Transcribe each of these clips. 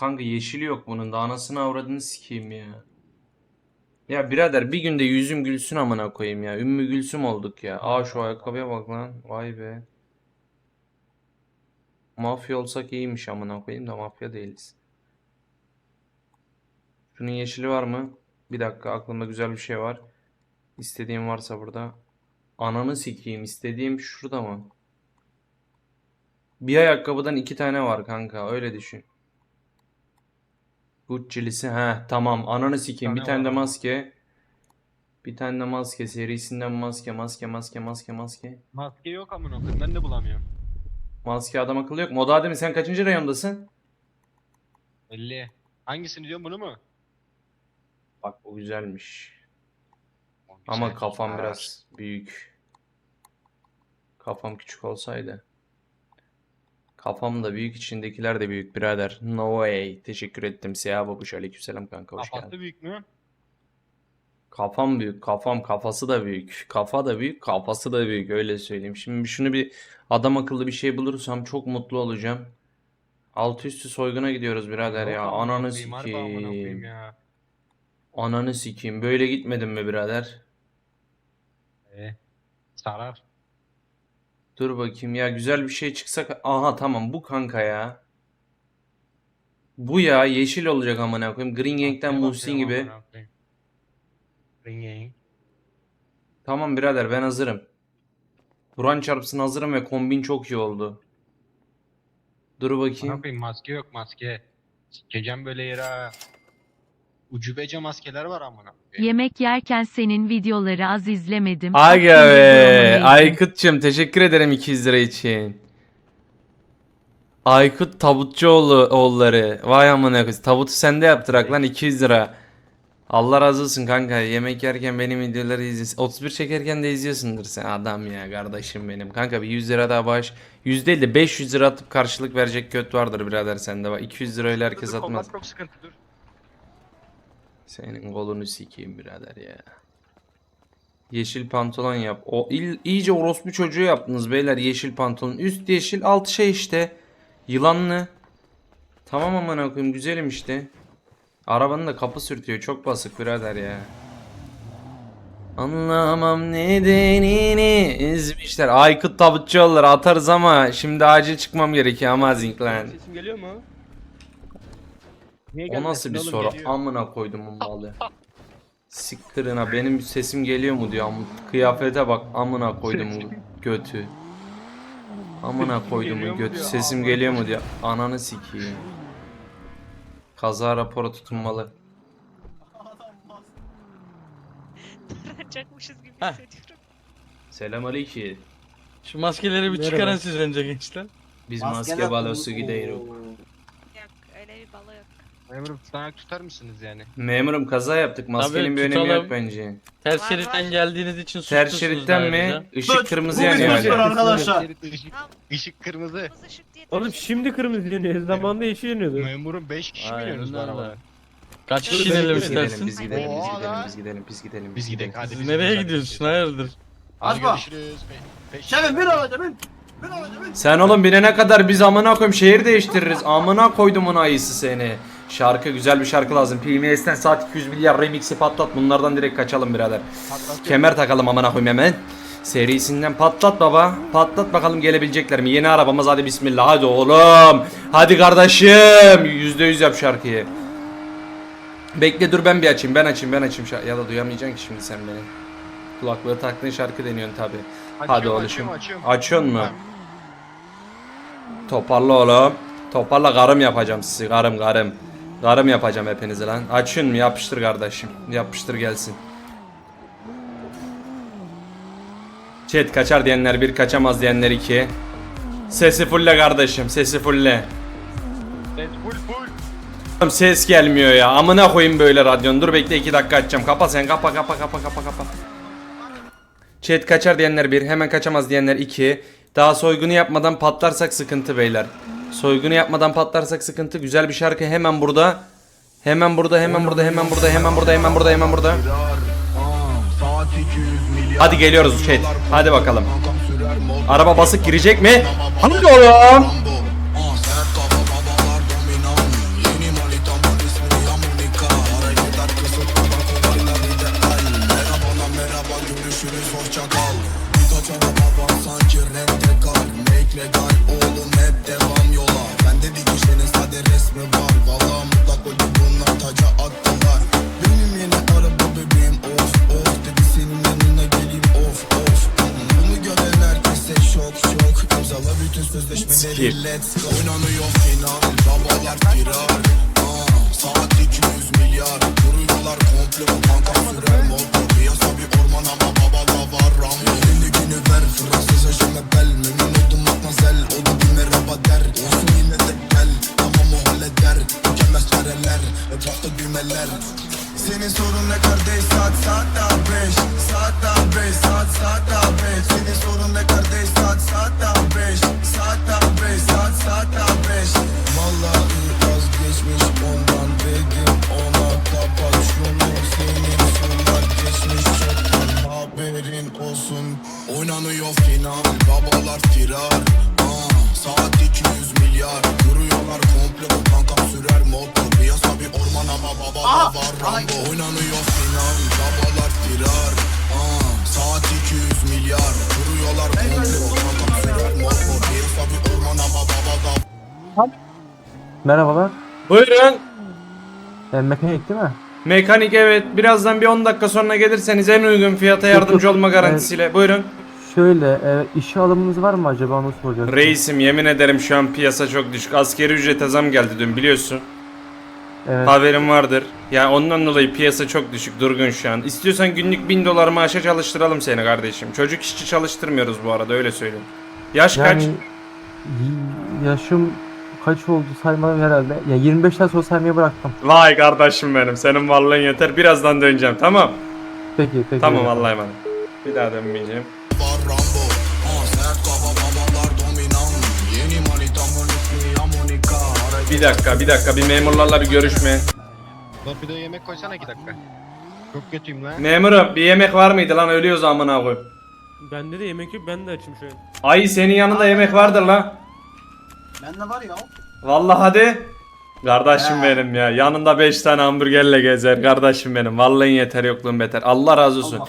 Kanka yeşili yok bunun da anasını avradını sikeyim ya. Ya birader bir günde yüzüm gülsün amına koyayım ya. Ümmü Gülsüm olduk ya. Aa şu ayakkabıya bak lan. Vay be. Mafya olsak iyiymiş amına koyayım da mafya değiliz. Şunun yeşili var mı? Bir dakika aklımda güzel bir şey var. İstediğim varsa burada. Ananı sikeyim. İstediğim şurada mı? Bir ayakkabıdan iki tane var kanka. Öyle düşün. Gucci'lisi. He tamam. Ananı sikeyim. Bir tane de maske. Bir tane de maske. Serisinden maske. Maske maske maske maske. Maske yok amına koyayım ben de bulamıyorum. Maske adam akıllı yok mu? O daha demin sen kaçıncı rayondasın? 50. Hangisini diyorsun bunu mu? Bak bu güzelmiş. O Ama kafam biraz büyük. Kafam küçük olsaydı. Kafam da büyük, içindekiler de büyük birader. No way. Teşekkür ettim. Siyah babuş. Aleykümselam kanka hoş Kafası geldin. büyük mü? Kafam büyük, kafam, kafası da büyük. Kafa da büyük, kafası da büyük. Öyle söyleyeyim. Şimdi şunu bir adam akıllı bir şey bulursam çok mutlu olacağım. Altı üstü soyguna gidiyoruz birader Yok ya. amına Ananı koyayım, harbi amına koyayım sikeyim. ya. Ananı sikeyim. Böyle gitmedin mi birader? Ee, sarar. Dur bakayım ya güzel bir şey çıksak. Aha tamam bu kanka ya. Bu ya yeşil olacak amına koyayım. Green Gang'den Muhsin gibi. koyayım. Ringing. Tamam birader ben hazırım. Buran çarpsın hazırım ve kombin çok iyi oldu. Dur bakayım. koyayım maske yok maske. Sikeceğim böyle yere ha. Ucubece maskeler var amına. Yemek yerken senin videoları az izlemedim. Aga be. Aykut'cum teşekkür ederim 200 lira için. Aykut Tabutçuoğlu oğulları. Vay amına koyayım. Tabutu sende yaptırak lan 200 lira. Allah razı olsun kanka. Yemek yerken benim videoları izliyorsun. 31 çekerken de izliyorsundur sen. Adam ya kardeşim benim. Kanka bir 100 lira daha bağış. 100 değil de 500 lira atıp karşılık verecek göt vardır birader sende. Bak 200 lira öyle herkes atmaz. çok sıkıntı dur. Senin kolunu sikeyim birader ya. Yeşil pantolon yap. O il, iyice orospu çocuğu yaptınız beyler yeşil pantolon. Üst yeşil, alt şey işte. Yılanlı. Tamam amına koyayım güzelim işte. Arabanın da kapı sürtüyor. Çok basık birader ya. Anlamam nedenini ezmişler. Aykut Tabutçuoğulları atarız ama şimdi acil çıkmam gerekiyor Amazing lan. Sesim geliyor mu? Niye O nasıl bir oğlum, soru? geliyor. Amına koydum bu malı. Siktirin ha benim sesim geliyor mu diyor. Kıyafete bak amına koydum götü. Amına koydum götü. diyor, Sesim geliyor mu diyor. Ananı sikeyim. Kaza raporu tutunmalı. Taranacakmışız gibi Heh. hissediyorum. Selamünaleyküm. Şu maskeleri bir Merhaba. çıkarın siz önce gençler. Biz Maske maske balosu gidiyoruz. Yok öyle bir balo yok. Memurum tutanak tutar mısınız yani? Memurum kaza yaptık. Maskenin Tabii, bir önemi yok bence. Ters şeritten geldiğiniz için Ters suçlusunuz şeritten mi? ayrıca. Işık kırmızı bu bizim hala. arkadaşlar. Işık, ışık kırmızı. Kırmızı ışık diye Oğlum taşıyor. şimdi kırmızı yanıyor. Zamanında yeşil yanıyordu. Memurum 5 kişi Aynen iniyorsunuz bu öyle. arabaya? Kaç Biz kişi gidelim, Biz gidelim, istersin? biz gidelim, biz gidelim, biz gidelim, biz gidelim, Biz gidelim hadi. Siz biz nereye gidelim. gidiyorsun hayırdır? Hadi Açma. görüşürüz. Pe- peş- Şefim bin. Alacağım bin. Sen oğlum binene kadar biz amına koyayım şehir değiştiririz. Amına koydumun ayısı seni. Şarkı güzel bir şarkı lazım. PMS'ten saat 200 milyar remix'i patlat. Bunlardan direkt kaçalım birader. Patlatıyorum. Kemer takalım amına koyayım hemen. Serisinden patlat baba. Patlat bakalım gelebilecekler mi? Yeni arabamız hadi bismillah. Hadi oğlum. Hadi kardeşim. %100 yap şarkıyı. Bekle dur ben bir açayım. Ben açayım ben açayım. Ya da duyamayacaksın ki şimdi sen beni. Kulaklığı taktığın şarkı deniyorsun tabi. Hadi oğlum. açıyorum, açıyorum. Açıyorsun mu? Toparla oğlum. Toparla karım yapacağım sizi. Karım karım. Karım yapacağım hepinizi lan. Açın mı? Yapıştır kardeşim. Yapıştır gelsin. Chat kaçar diyenler bir kaçamaz diyenler iki. Sesi fulle kardeşim. Sesi fulle. Ses full full. Oğlum Ses gelmiyor ya. Amına koyayım böyle radyon. Dur bekle iki dakika açacağım. Kapa sen. Kapa kapa kapa kapa kapa. Chat kaçar diyenler bir. Hemen kaçamaz diyenler iki. Daha soygunu yapmadan patlarsak sıkıntı beyler. Soygunu yapmadan patlarsak sıkıntı. Güzel bir şarkı hemen burada. Hemen burada, hemen burada, hemen burada, hemen burada, hemen burada, hemen burada. Hadi geliyoruz chat. Hadi bakalım. Araba basık girecek mi? Hadi oğlum. Sikeyim. Oynanıyor final babalar firar Aa, Saat 200 milyar Kuruyorlar komple o kanka sürer var Rambo Oynanıyor final babalar firar Aa, Saat 200 milyar Kuruyorlar komple o kanka sürer orman ama da Merhabalar. Buyurun. E, mekanik değil mi? Mekanik evet. Birazdan bir 10 dakika sonra gelirseniz en uygun fiyata yardımcı olma garantisiyle. Buyurun. Şöyle, e, işe alımınız var mı acaba onu soracaktım. Reisim yemin ederim şu an piyasa çok düşük. Askeri ücrete zam geldi dün biliyorsun. Evet. Haberin vardır. Ya ondan dolayı piyasa çok düşük, durgun şu an. İstiyorsan günlük 1000 dolar maaşa çalıştıralım seni kardeşim. Çocuk işçi çalıştırmıyoruz bu arada öyle söyleyeyim. Yaş kaç? Yani yaşım kaç oldu saymadım herhalde. Ya 25'ten sonra saymayı bıraktım. Vay kardeşim benim. Senin varlığın yeter. Birazdan döneceğim. Tamam. Peki, peki. Tamam Allah'a emanet. Bir daha dönmeyeceğim. Bir dakika, bir dakika. Bir memurlarla bir görüşme. Lan bir de yemek koysana iki dakika. Çok kötüyüm lan. Memurum bir yemek var mıydı lan ölüyoruz amına koyayım. Bende de yemek yok ben de açım an. Ay senin yanında yemek vardır lan. Bende var ya. Vallahi hadi. Kardeşim benim ya. Yanında 5 tane hamburgerle gezer. Kardeşim benim. Vallahi yeter yokluğun beter. Allah razı olsun.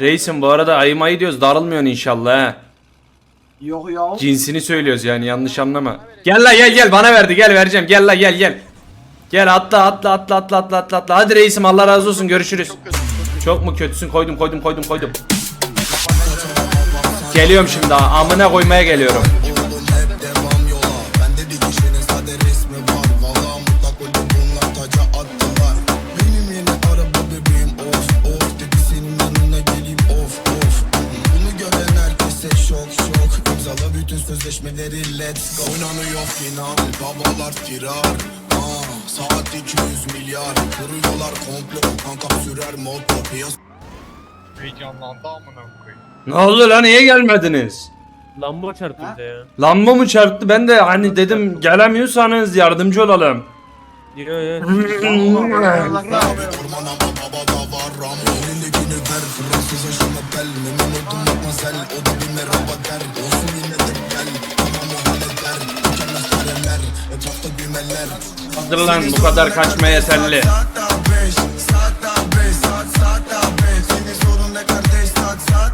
Reisim bu arada ayı mayı diyoruz. Darılmıyorsun inşallah he. Yok ya. Cinsini söylüyoruz yani yanlış anlama. Gel la gel gel bana verdi gel vereceğim. Gel la gel gel. Gel atla atla atla atla atla atla atla. Hadi reisim Allah razı olsun görüşürüz. Çok mu kötüsün? Koydum koydum koydum koydum. Geliyorum şimdi ha. Amına koymaya geliyorum. Şok İmzala bütün sözleşmeleri let's go Oynanıyor final babalar firar Aa, Saat 200 milyar Kuruyorlar komple o kanka sürer motor Piyasa Heyecanlandı amına koyayım. Ne oldu lan niye gelmediniz? Lamba çarptı bize ya. Lamba mı çarptı? Ben de hani dedim gelemiyorsanız yardımcı olalım. Yo Hadi lan bu kadar kaçma yeterli. Saat daha beş Saat daha beş Saat saat daha beş Senin sorun ne kardeş Saat saat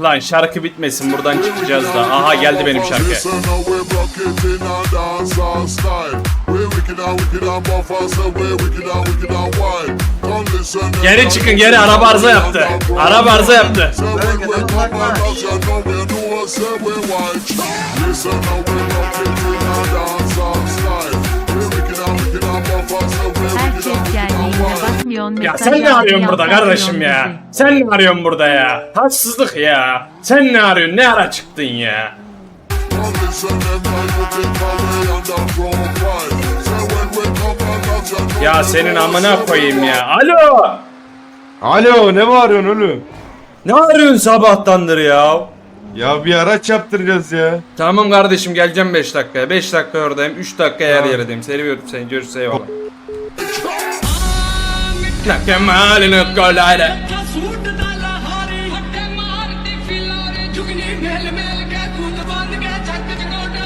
Lan şarkı bitmesin buradan çıkacağız da. Aha geldi benim şarkı. Geri çıkın geri araba arıza yaptı. Araba arıza yaptı. Bakmıyorsun. Ya sen ne arıyorsun burada kardeşim ya? Sen ne arıyorsun burada ya? Haksızlık ya. Sen ne arıyorsun? Ne ara çıktın ya? Ya senin amına koyayım ya. Alo. Alo ne bağırıyorsun oğlum? Ne arıyorsun sabahtandır ya? Ya bir araç yaptıracağız ya. Tamam kardeşim geleceğim 5 dakikaya. 5 dakika oradayım. 3 dakika yer yerdeyim. Seviyorum seni. Görüşürüz eyvallah. ನಕ್ಕೆ ಮಾಲಿನ ಕೊಳ್ಳಾರ ಜುಗನಿ ಮೇಲ್ ಮೇಲ್ ಕೆ ಕೂತ ಬಂದ್ ಕೆ ಛಕ್ ಛಕೋಟ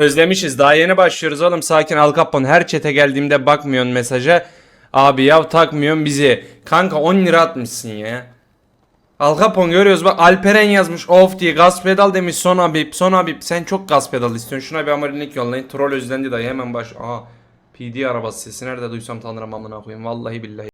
Özlemişiz. Daha yeni başlıyoruz oğlum. Sakin Al Capone. Her çete geldiğimde bakmıyorsun mesaja. Abi ya takmıyorsun bizi. Kanka 10 lira atmışsın ya. Al Capone görüyoruz bak Alperen yazmış of diye gaz pedal demiş son Habib son Habib sen çok gaz pedal istiyorsun şuna bir amarinlik yollayın troll özlendi dayı hemen baş aha PD arabası sesi nerede duysam tanırım amına koyayım vallahi billahi